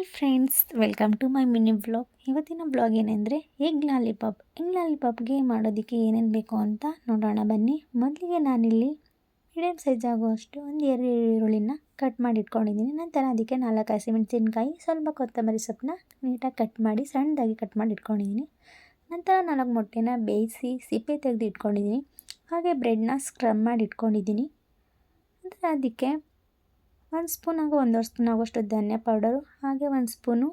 Hi friends, welcome to my mini blog. ಇವತ್ತಿನ blog ಏನೆಂದರೆ, egg lollipop. Egg ಲಾಲಿಪಾಪ್ಗೆ ಮಾಡೋದಕ್ಕೆ ಏನೇನು ಬೇಕು ಅಂತ ನೋಡೋಣ ಬನ್ನಿ. ಮೊದಲಿಗೆ ನಾನಿಲ್ಲಿ ಮೀಡಿಯಮ್ ಸೈಜ್ ಆಗುವಷ್ಟು ಒಂದು ಎರಡು ಈರುಳ್ಳಿನ ಕಟ್ ಮಾಡಿ ಇಟ್ಕೊಂಡಿದ್ದೀನಿ. ನಂತರ ಅದಕ್ಕೆ ನಾಲ್ಕು ಹಸಿಮೆಣಸಿನ್ಕಾಯಿ, ಸ್ವಲ್ಪ ಕೊತ್ತಂಬರಿ ಸೊಪ್ಪನ್ನ ನೀಟಾಗಿ ಕಟ್ ಮಾಡಿ, ಸಣ್ಣದಾಗಿ ಕಟ್ ಮಾಡಿ ಇಟ್ಕೊಂಡಿದ್ದೀನಿ. ನಂತರ ನಾಲ್ಕು ಮೊಟ್ಟೆನ ಬೇಯಿಸಿ ಸಿಪ್ಪೆ ತೆಗೆದು ಇಟ್ಕೊಂಡಿದ್ದೀನಿ. ಹಾಗೆ ಬ್ರೆಡ್ನ ಸ್ಕ್ರಬ್ ಮಾಡಿ ಇಟ್ಕೊಂಡಿದ್ದೀನಿ. ನಂತರ ಅದಕ್ಕೆ ಒಂದು ಸ್ಪೂನ್ ಹಾಗೂ ಒಂದೂವರೆ ಸ್ಪೂನ್ ಆಗುವಷ್ಟು ಧನ್ಯ ಪೌಡರು, ಹಾಗೆ ಒಂದು ಸ್ಪೂನು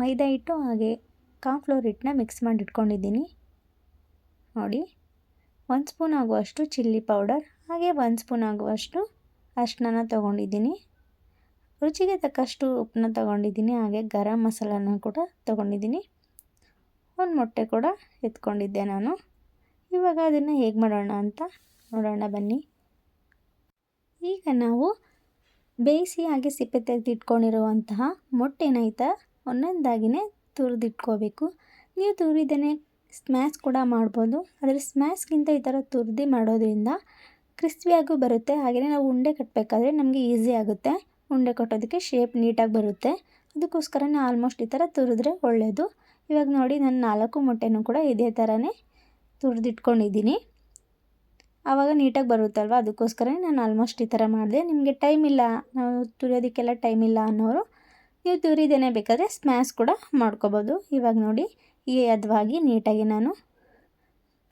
ಮೈದಾ ಹಿಟ್ಟು, ಹಾಗೆ ಕಾರ್ನ್ಫ್ಲೋರ್ ಹಿಟ್ಟನ್ನ ಮಿಕ್ಸ್ ಮಾಡಿ ಇಟ್ಕೊಂಡಿದ್ದೀನಿ. ನೋಡಿ, ಒಂದು ಸ್ಪೂನ್ ಆಗುವಷ್ಟು ಚಿಲ್ಲಿ ಪೌಡರ್, ಹಾಗೆ ಒಂದು ಸ್ಪೂನ್ ಆಗುವಷ್ಟು ಅರ್ಶಿನ ತೊಗೊಂಡಿದ್ದೀನಿ. ರುಚಿಗೆ ತಕ್ಕಷ್ಟು ಉಪ್ಪನ್ನ ತೊಗೊಂಡಿದ್ದೀನಿ, ಹಾಗೆ ಗರಂ ಮಸಾಲನ ಕೂಡ ತೊಗೊಂಡಿದ್ದೀನಿ. ಒಂದು ಮೊಟ್ಟೆ ಕೂಡ ಎತ್ಕೊಂಡಿದ್ದೆ ನಾನು. ಇವಾಗ ಅದನ್ನು ಹೇಗೆ ಮಾಡೋಣ ಅಂತ ನೋಡೋಣ ಬನ್ನಿ. ಈಗ ನಾವು ಬೇಯಿಸಿ ಹಾಗೆ ಸಿಪ್ಪೆ ತೆಗೆದಿಟ್ಕೊಂಡಿರುವಂತಹ ಮೊಟ್ಟೆನೈತ ಒಂದೊಂದಾಗಿನೇ ತುರಿದಿಟ್ಕೋಬೇಕು. ನೀವು ತುರಿದೇ ಸ್ಮ್ಯಾಶ್ ಕೂಡ ಮಾಡ್ಬೋದು. ಆದರೆ ಸ್ಮ್ಯಾಶ್ಗಿಂತ ಈ ಥರ ತುರಿದು ಮಾಡೋದ್ರಿಂದ ಕ್ರಿಸ್ಪಿಯಾಗೂ ಬರುತ್ತೆ. ಹಾಗೆಯೇ ನಾವು ಉಂಡೆ ಕಟ್ಟಬೇಕಾದ್ರೆ ನಮಗೆ ಈಸಿ ಆಗುತ್ತೆ. ಉಂಡೆ ಕಟ್ಟೋದಕ್ಕೆ ಶೇಪ್ ನೀಟಾಗಿ ಬರುತ್ತೆ. ಅದಕ್ಕೋಸ್ಕರನೇ ಆಲ್ಮೋಸ್ಟ್ ಈ ಥರ ತುರಿದ್ರೆ ಒಳ್ಳೆಯದು ಇವಾಗ ನೋಡಿ, ನಾನು ನಾಲ್ಕು ಮೊಟ್ಟೆನೂ ಕೂಡ ಇದೇ ಥರನೇ ತುರಿದಿಟ್ಕೊಂಡಿದ್ದೀನಿ. ಆವಾಗ ನೀಟಾಗಿ ಬರುತ್ತಲ್ವ? ಅದಕ್ಕೋಸ್ಕರ ನಾನು ಆಲ್ಮೋಸ್ಟ್ ಈ ಥರ ಮಾಡಿದೆ. ನಿಮಗೆ ಟೈಮ್ ಇಲ್ಲ, ನಾವು ತುರಿಯೋದಕ್ಕೆಲ್ಲ ಟೈಮ್ ಇಲ್ಲ ಅನ್ನೋರು, ನೀವು ತುರಿದೇನೆ ಬೇಕಾದರೆ ಸ್ಮ್ಯಾಶ್ ಕೂಡ ಮಾಡ್ಕೋಬೋದು. ಇವಾಗ ನೋಡಿ, ಈ ಹದವಾಗಿ ನೀಟಾಗಿ ನಾನು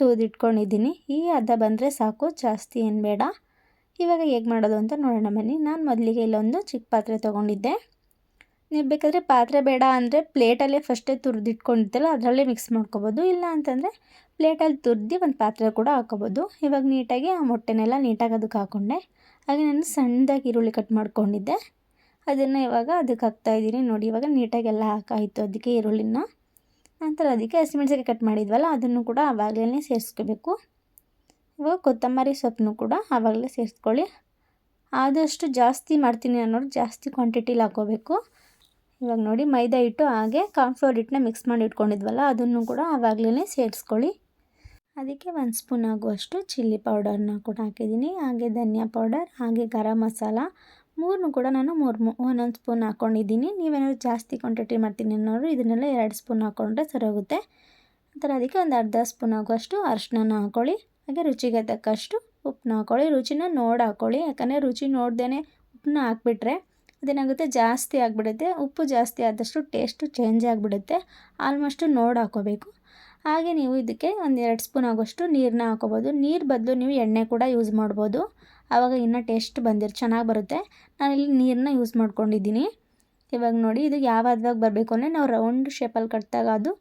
ತೂದಿಟ್ಕೊಂಡಿದ್ದೀನಿ ಈ ಹದ ಬಂದರೆ ಸಾಕು, ಜಾಸ್ತಿ ಏನು ಬೇಡ. ಇವಾಗ ಹೇಗೆ ಮಾಡೋದು ಅಂತ ನೋಡೋಣ ಬನ್ನಿ. ನಾನು ಮೊದಲಿಗೆ ಇಲ್ಲೊಂದು ಚಿಕ್ಕ ಪಾತ್ರೆ ತೊಗೊಂಡಿದ್ದೆ. ನೀವು ಬೇಕಾದರೆ ಪಾತ್ರೆ ಬೇಡ ಅಂದರೆ ಪ್ಲೇಟಲ್ಲೇ ಫಸ್ಟೇ ತುರಿದಿಟ್ಕೊಂಡಿದ್ದಲ್ಲ ಅದರಲ್ಲೇ ಮಿಕ್ಸ್ ಮಾಡ್ಕೊಬೋದು. ಇಲ್ಲ ಅಂತಂದರೆ ಪ್ಲೇಟಲ್ಲಿ ತುರಿದು ಒಂದು ಪಾತ್ರೆ ಕೂಡ ಹಾಕೋಬೋದು. ಇವಾಗ ನೀಟಾಗಿ ಆ ಮೊಟ್ಟೆನೆಲ್ಲ ನೀಟಾಗಿ ಅದಕ್ಕೆ ಹಾಕ್ಕೊಂಡೆ ಹಾಗೆ ನಾನು ಸಣ್ಣದಾಗಿ ಈರುಳ್ಳಿ ಕಟ್ ಮಾಡ್ಕೊಂಡಿದ್ದೆ. ಅದನ್ನು ಇವಾಗ ಅದಕ್ಕೆ ಹಾಕ್ತಾಯಿದ್ದೀನಿ ನೋಡಿ, ಇವಾಗ ನೀಟಾಗಿ ಎಲ್ಲ ಹಾಕಾಯಿತು. ಅದಕ್ಕೆ ಈರುಳ್ಳಿನ. ನಂತರ ಅದಕ್ಕೆ ಹಸಿಮೆಣಸಿಗೆ ಕಟ್ ಮಾಡಿದ್ವಲ್ಲ, ಅದನ್ನು ಕೂಡ ಆವಾಗಲೇ ಸೇರಿಸ್ಕೋಬೇಕು. ಇವಾಗ ಕೊತ್ತಂಬರಿ ಸೊಪ್ಪನ್ನು ಕೂಡ ಆವಾಗಲೇ ಸೇರಿಸ್ಕೊಳ್ಳಿ. ಆದಷ್ಟು ಜಾಸ್ತಿ ಮಾಡ್ತೀನಿ ಅನ್ನೋರು ಜಾಸ್ತಿ ಕ್ವಾಂಟಿಟಿಲಿ ಹಾಕೋಬೇಕು. ಇವಾಗ ನೋಡಿ ಮೈದಾ ಹಿಟ್ಟು ಹಾಗೆ ಕಾರ್ನ್ಫ್ಲೋರ್ ಹಿಟ್ಟನ್ನ ಮಿಕ್ಸ್ ಮಾಡಿ ಇಟ್ಕೊಂಡಿದ್ವಲ್ಲ, ಅದನ್ನು ಕೂಡ ಆವಾಗಲೇ ಸೇರಿಸ್ಕೊಳ್ಳಿ. ಅದಕ್ಕೆ ಒಂದು ಸ್ಪೂನ್ ಆಗುವಷ್ಟು ಚಿಲ್ಲಿ ಪೌಡರ್ನ ಕೂಡ ಹಾಕಿದ್ದೀನಿ. ಹಾಗೆ ಧನಿಯಾ ಪೌಡರ್ ಹಾಗೆ ಗರಂ ಮಸಾಲ ಮೂರನ್ನು ಕೂಡ ನಾನು ಮೂರು ಒಂದೊಂದು ಸ್ಪೂನ್ ಹಾಕ್ಕೊಂಡಿದ್ದೀನಿ ನೀವೇನಾದ್ರು ಜಾಸ್ತಿ ಕ್ವಾಂಟಿಟಿ ಮಾಡ್ತೀನಿ ಅನ್ನೋರು ಇದನ್ನೆಲ್ಲ ಎರಡು ಸ್ಪೂನ್ ಹಾಕ್ಕೊಂಡ್ರೆ ಸರಿಯೋಗುತ್ತೆ ಥರ ಅದಕ್ಕೆ ಒಂದು ಅರ್ಧ ಸ್ಪೂನ್ ಆಗುವಷ್ಟು ಅರ್ಶಿನ ಹಾಕ್ಕೊಳ್ಳಿ ಹಾಗೆ ರುಚಿಗೆ ತಕ್ಕಷ್ಟು ಉಪ್ಪನ್ನ ಹಾಕ್ಕೊಳ್ಳಿ ರುಚಿನ ನೋಡಿ ಹಾಕ್ಕೊಳ್ಳಿ ಯಾಕಂದರೆ ರುಚಿ ನೋಡ್ದೇ ಉಪ್ಪನ್ನ ಹಾಕ್ಬಿಟ್ರೆ ಅದೇನಾಗುತ್ತೆ? ಜಾಸ್ತಿ ಆಗಿಬಿಡುತ್ತೆ. ಉಪ್ಪು ಜಾಸ್ತಿ ಆದಷ್ಟು ಟೇಸ್ಟು ಚೇಂಜ್ ಆಗಿಬಿಡುತ್ತೆ. ಆಲ್ಮೋಸ್ಟು ನೋಡಿ ಹಾಕೋಬೇಕು. ಹಾಗೆ ನೀವು ಇದಕ್ಕೆ ಒಂದು ಎರಡು ಸ್ಪೂನ್ ಆಗೋಷ್ಟು ನೀರನ್ನ ಹಾಕೋಬೋದು. ನೀರು ಬದಲು ನೀವು ಎಣ್ಣೆ ಕೂಡ ಯೂಸ್ ಮಾಡ್ಬೋದು. ಆವಾಗ ಇನ್ನೂ ಟೇಸ್ಟ್ ಬಂದಿರೋ, ಚೆನ್ನಾಗಿ ಬರುತ್ತೆ. ನಾನಿಲ್ಲಿ ನೀರನ್ನ ಯೂಸ್ ಮಾಡ್ಕೊಂಡಿದ್ದೀನಿ. ಇವಾಗ ನೋಡಿ, ಇದು ಯಾವ ಹದ್ವಾಗ ಬರಬೇಕು ಅಂದರೆ ನಾವು ರೌಂಡ್ ಶೇಪಲ್ಲಿ ಕಟ್ಟಿದಾಗ ಅದು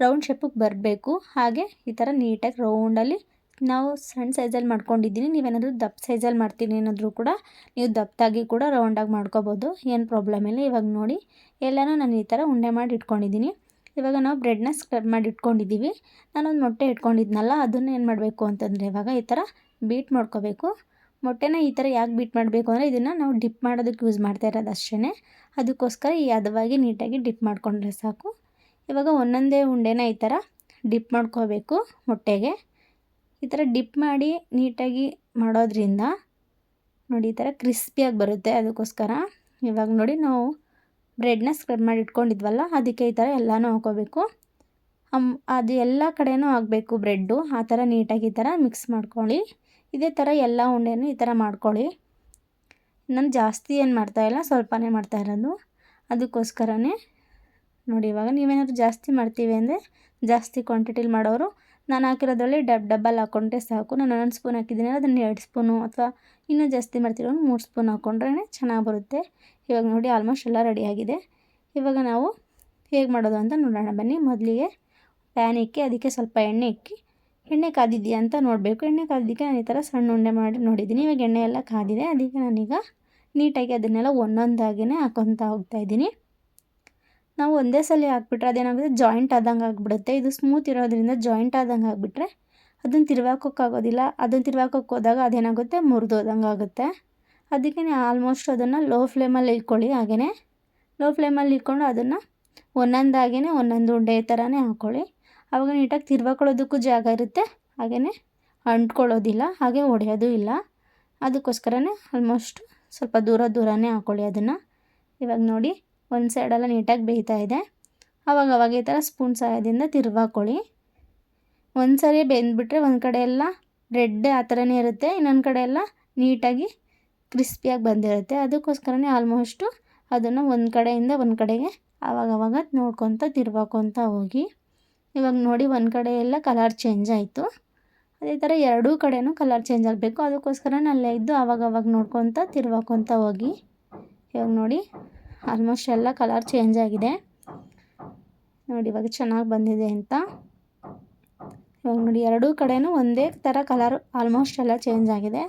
ರೌಂಡ್ ಶೇಪಿಗೆ ಬರಬೇಕು. ಹಾಗೆ ಈ ಥರ ನೀಟಾಗಿ ರೌಂಡಲ್ಲಿ ನಾವು ಸಣ್ಣ ಸೈಜಲ್ಲಿ ಮಾಡ್ಕೊಂಡಿದ್ದೀನಿ. ನೀವೇನಾದರೂ ದಪ್ಪ ಸೈಜಲ್ಲಿ ಮಾಡ್ತೀನಿ ಏನಾದರೂ ಕೂಡ ನೀವು ದಪ್ಪದಾಗಿ ಕೂಡ ರೌಂಡಾಗಿ ಮಾಡ್ಕೋಬೋದು. ಏನು ಪ್ರಾಬ್ಲಮ್ ಇಲ್ಲ. ಇವಾಗ ನೋಡಿ ಎಲ್ಲನೂ ನಾನು ಈ ಥರ ಉಂಡೆ ಮಾಡಿ ಇಟ್ಕೊಂಡಿದ್ದೀನಿ. ಇವಾಗ ನಾವು ಬ್ರೆಡ್ನ ಸ್ಕ್ರಬ್ ಮಾಡಿ ಇಟ್ಕೊಂಡಿದ್ದೀವಿ. ನಾನೊಂದು ಮೊಟ್ಟೆ ಇಟ್ಕೊಂಡಿದ್ನಲ್ಲ, ಅದನ್ನು ಏನು ಮಾಡಬೇಕು ಅಂತಂದರೆ ಇವಾಗ ಈ ಥರ ಬೀಟ್ ಮಾಡ್ಕೋಬೇಕು. ಮೊಟ್ಟೆನ ಈ ಥರ ಯಾಕೆ ಬೀಟ್ ಮಾಡಬೇಕು ಅಂದರೆ ಇದನ್ನು ನಾವು ಡಿಪ್ ಮಾಡೋದಕ್ಕೆ ಯೂಸ್ ಮಾಡ್ತಾ ಇರೋದು ಅಷ್ಟೇ ಅದಕ್ಕೋಸ್ಕರ ಈ ಹದವಾಗಿ ನೀಟಾಗಿ ಡಿಪ್ ಮಾಡಿಕೊಂಡ್ರೆ ಸಾಕು. ಇವಾಗ ಒಂದೊಂದೇ ಉಂಡೆನ ಈ ಥರ ಡಿಪ್ ಮಾಡ್ಕೋಬೇಕು ಮೊಟ್ಟೆಗೆ. ಈ ಥರ ಡಿಪ್ ಮಾಡಿ ನೀಟಾಗಿ ಮಾಡೋದ್ರಿಂದ ನೋಡಿ ಈ ಥರ ಕ್ರಿಸ್ಪಿಯಾಗಿ ಬರುತ್ತೆ ಅದಕ್ಕೋಸ್ಕರ. ಇವಾಗ ನೋಡಿ ನಾವು ಬ್ರೆಡ್ನ ಸ್ಕ್ರಬ್ ಮಾಡಿ ಇಟ್ಕೊಂಡಿದ್ವಲ್ಲ ಅದಕ್ಕೆ ಈ ಥರ ಎಲ್ಲನೂ ಹಾಕೋಬೇಕು. ಅದು ಎಲ್ಲ ಕಡೆಯೂ ಆಗಬೇಕು ಬ್ರೆಡ್ಡು. ಆ ಥರ ನೀಟಾಗಿ ಈ ಥರ ಮಿಕ್ಸ್ ಮಾಡ್ಕೊಳ್ಳಿ. ಇದೇ ಥರ ಎಲ್ಲ ಉಂಡೆನೂ ಈ ಥರ ಮಾಡ್ಕೊಳ್ಳಿ. ನಾನು ಜಾಸ್ತಿ ಏನು ಮಾಡ್ತಾಯಿಲ್ಲ ಸ್ವಲ್ಪನೇ ಮಾಡ್ತಾ ಇರೋದು. ಅದಕ್ಕೋಸ್ಕರನೇ ನೋಡಿ ಇವಾಗ ನೀವೇನಾದರೂ ಜಾಸ್ತಿ ಮಾಡ್ತೀವಿ ಅಂದರೆ ಜಾಸ್ತಿ ಕ್ವಾಂಟಿಟಿಲಿ ಮಾಡೋರು ನಾನು ಹಾಕಿರೋದ್ರಲ್ಲಿ ಡಬ್ ಡಬ್ಬಲ್ ಹಾಕ್ಕೊಂಡ್ರೆ ಸಾಕು. ನಾನು ಒಂದೊಂದು ಸ್ಪೂನ್ ಹಾಕಿದ್ದೀನಿ. ಅದನ್ನು ಎರಡು ಸ್ಪೂನು ಅಥವಾ ಇನ್ನೂ ಜಾಸ್ತಿ ಮಾಡ್ತಿರೋ ಮೂರು ಸ್ಪೂನ್ ಹಾಕ್ಕೊಂಡ್ರೆ ಚೆನ್ನಾಗಿ ಬರುತ್ತೆ. ಇವಾಗ ನೋಡಿ ಆಲ್ಮೋಸ್ಟ್ ಎಲ್ಲ ರೆಡಿಯಾಗಿದೆ ಇವಾಗ ನಾವು ಹೇಗೆ ಮಾಡೋದು ಅಂತ ನೋಡೋಣ. ಬನ್ನಿ, ಮೊದಲಿಗೆ ಪ್ಯಾನ್ ಇಕ್ಕಿ, ಅದಕ್ಕೆ ಸ್ವಲ್ಪ ಎಣ್ಣೆ ಇಕ್ಕಿ. ಎಣ್ಣೆ ಕಾದಿದೆಯಾ ಅಂತ ನೋಡಬೇಕು. ಎಣ್ಣೆ ಕಾದಿದ್ದಕ್ಕೆ ನಾನು ಈ ಥರ ಸಣ್ಣ ಉಂಡೆ ಮಾಡಿ ನೋಡಿದ್ದೀನಿ. ಇವಾಗ ಎಣ್ಣೆ ಎಲ್ಲ ಕಾದಿದೆ. ಅದಕ್ಕೆ ನಾನೀಗ ನೀಟಾಗಿ ಅದನ್ನೆಲ್ಲ ಒಂದೊಂದಾಗಿಯೇ ಹಾಕೊತಾ ಹೋಗ್ತಾಯಿದ್ದೀನಿ ನಾವು ಒಂದೇ ಸಲ ಹಾಕ್ಬಿಟ್ರೆ ಅದೇನಾಗುತ್ತೆ? ಜಾಯಿಂಟ್ ಆದಂಗೆ ಆಗಿಬಿಡುತ್ತೆ. ಇದು ಸ್ಮೂತ್ ಇರೋದ್ರಿಂದ ಜಾಯಿಂಟ್ ಆದಂಗೆ ಆಗಿಬಿಟ್ರೆ ಅದನ್ನು ತಿರ್ವಾಕೋಕ್ಕಾಗೋದಿಲ್ಲ ಅದನ್ನು ತಿರ್ವಾಕೋಕ್ಕೆ ಹೋದಾಗ ಅದೇನಾಗುತ್ತೆ? ಮುರಿದೋದಂಗೆ ಆಗುತ್ತೆ. ಅದಕ್ಕೆ ಆಲ್ಮೋಸ್ಟ್ ಅದನ್ನು ಲೋ ಫ್ಲೇಮಲ್ಲಿ ಇಟ್ಕೊಳ್ಳಿ ಹಾಗೆಯೇ ಲೋ ಫ್ಲೇಮಲ್ಲಿ ಇಟ್ಕೊಂಡು ಅದನ್ನು ಒಂದೊಂದಾಗೇ ಒಂದೊಂದು ಉಂಡೆ ಥರನೇ ಹಾಕ್ಕೊಳ್ಳಿ ಆವಾಗ ನೀಟಾಗಿ ತಿರ್ವಾಕೊಳ್ಳೋದಕ್ಕೂ ಜಾಗ ಇರುತ್ತೆ. ಹಾಗೆಯೇ ಅಂಟ್ಕೊಳ್ಳೋದಿಲ್ಲ, ಹಾಗೆ ಒಡೆಯೋದು ಇಲ್ಲ. ಅದಕ್ಕೋಸ್ಕರನೇ ಆಲ್ಮೋಸ್ಟ್ ಸ್ವಲ್ಪ ದೂರ ದೂರನೇ ಹಾಕ್ಕೊಳ್ಳಿ ಅದನ್ನು. ಇವಾಗ ನೋಡಿ. ಒಂದು ಸೈಡೆಲ್ಲ ನೀಟಾಗಿ ಬೇಯ್ತಾ ಇದೆ. ಅವಾಗ ಅವಾಗ ಈ ಥರ ಸ್ಪೂನ್ ಸಹಾಯದಿಂದ ತಿರ್ವಾಕೊಳ್ಳಿ ಒಂದು ಸರಿ ಬೆಂದ್ಬಿಟ್ರೆ ಒಂದು ಕಡೆ ಎಲ್ಲ ರೆಡ್ ಆ ಥರನೇ ಇರುತ್ತೆ, ಇನ್ನೊಂದು ಕಡೆ ಎಲ್ಲ ನೀಟಾಗಿ ಕ್ರಿಸ್ಪಿಯಾಗಿ ಬಂದಿರುತ್ತೆ. ಅದಕ್ಕೋಸ್ಕರನೇ ಆಲ್ಮೋಸ್ಟು ಅದನ್ನು ಒಂದು ಕಡೆಯಿಂದ ಒಂದು ಕಡೆಗೆ ಆವಾಗವಾಗ ನೋಡ್ಕೊತ ತಿರ್ವಾಕೊತ ಹೋಗಿ. ಇವಾಗ ನೋಡಿ ಒಂದು ಕಡೆ ಎಲ್ಲ ಕಲರ್ ಚೇಂಜ್ ಆಯಿತು. ಅದೇ ಥರ ಎರಡೂ ಕಡೆಯೂ ಕಲರ್ ಚೇಂಜ್ ಆಗಬೇಕು. ಅದಕ್ಕೋಸ್ಕರ ಅಲ್ಲೇ ಇದ್ದು ಆವಾಗವಾಗ ನೋಡ್ಕೊತ ತಿರ್ವಾಕೊತ ಹೋಗಿ. ಇವಾಗ ನೋಡಿ ಆಲ್ಮೋಸ್ಟ್ ಎಲ್ಲ ಕಲರ್ ಚೇಂಜ್ ಆಗಿದೆ. ನೋಡಿ ಇವಾಗ ಚೆನ್ನಾಗಿ ಬಂದಿದೆ ಅಂತ. ಇವಾಗ ನೋಡಿ ಎರಡೂ ಕಡೆಯೂ ಒಂದೇ ಥರ ಕಲರ್ ಆಲ್ಮೋಸ್ಟ್ ಎಲ್ಲ ಚೇಂಜ್ ಆಗಿದೆ.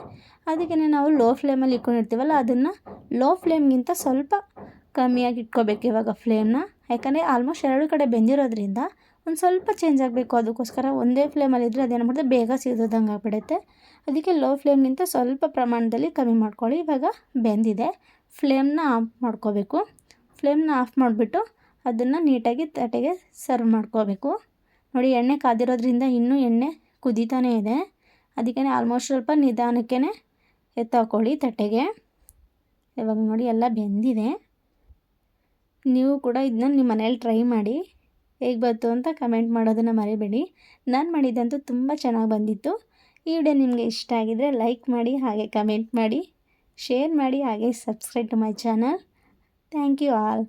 ಅದಕ್ಕೆ ನಾವು ಲೋ ಫ್ಲೇಮಲ್ಲಿ ಇಟ್ಕೊಂಡಿರ್ತೀವಲ್ಲ, ಅದನ್ನು ಲೋ ಫ್ಲೇಮ್ಗಿಂತ ಸ್ವಲ್ಪ ಕಮ್ಮಿಯಾಗಿ ಇಟ್ಕೋಬೇಕು ಇವಾಗ ಫ್ಲೇಮ್ನ ಯಾಕಂದರೆ ಆಲ್ಮೋಸ್ಟ್ ಎರಡು ಕಡೆ ಬೆಂದಿರೋದ್ರಿಂದ ಒಂದು ಸ್ವಲ್ಪ ಚೇಂಜ್ ಆಗಬೇಕು, ಅದಕ್ಕೋಸ್ಕರ ಒಂದೇ ಫ್ಲೇಮಲ್ಲಿದ್ದರೆ ಅದೇನು ಮಾಡಿದ್ರೆ ಬೇಗ ಸಿಗೋದಂಗೆ ಆಗ್ಬಿಡುತ್ತೆ ಅದಕ್ಕೆ ಲೋ ಫ್ಲೇಮ್ಗಿಂತ ಸ್ವಲ್ಪ ಪ್ರಮಾಣದಲ್ಲಿ ಕಮ್ಮಿ ಮಾಡ್ಕೊಳ್ಳಿ, ಇವಾಗ ಬೆಂದಿದೆ. ಫ್ಲೇಮ್ನ ಆಫ್ ಮಾಡ್ಕೋಬೇಕು. ಫ್ಲೇಮ್ನ ಆಫ್ ಮಾಡಿಬಿಟ್ಟು ಅದನ್ನು ನೀಟಾಗಿ ತಟ್ಟೆಗೆ ಸರ್ವ್ ಮಾಡ್ಕೋಬೇಕು. ನೋಡಿ, ಎಣ್ಣೆ ಕಾದಿರೋದ್ರಿಂದ ಇನ್ನೂ ಎಣ್ಣೆ ಕುದೀತಾನೆ ಇದೆ. ಅದಕ್ಕೆ ಆಲ್ಮೋಸ್ಟ್ ಸ್ವಲ್ಪ ನಿಧಾನಕ್ಕೇ ಎತ್ತಾಕೊಳ್ಳಿ ತಟ್ಟೆಗೆ. ಇವಾಗ ನೋಡಿ, ಎಲ್ಲ ಬೆಂದಿದೆ. ನೀವು ಕೂಡ ಇದನ್ನ ನಿಮ್ಮ ಮನೇಲಿ ಟ್ರೈ ಮಾಡಿ. ಹೇಗೆ ಬಂತು ಅಂತ ಕಮೆಂಟ್ ಮಾಡೋದನ್ನು ಮರಿಬೇಡಿ. ನಾನು ಮಾಡಿದ್ದಂತೂ ತುಂಬ ಚೆನ್ನಾಗಿ ಬಂದಿತ್ತು. ಈ ವಿಡಿಯೋ ನಿಮಗೆ ಇಷ್ಟ ಆಗಿದರೆ ಲೈಕ್ ಮಾಡಿ, ಹಾಗೆ ಕಮೆಂಟ್ ಮಾಡಿ. ಶೇರ್ ಮಾಡಿ ಹಾಗೆ subscribe to my channel thank you all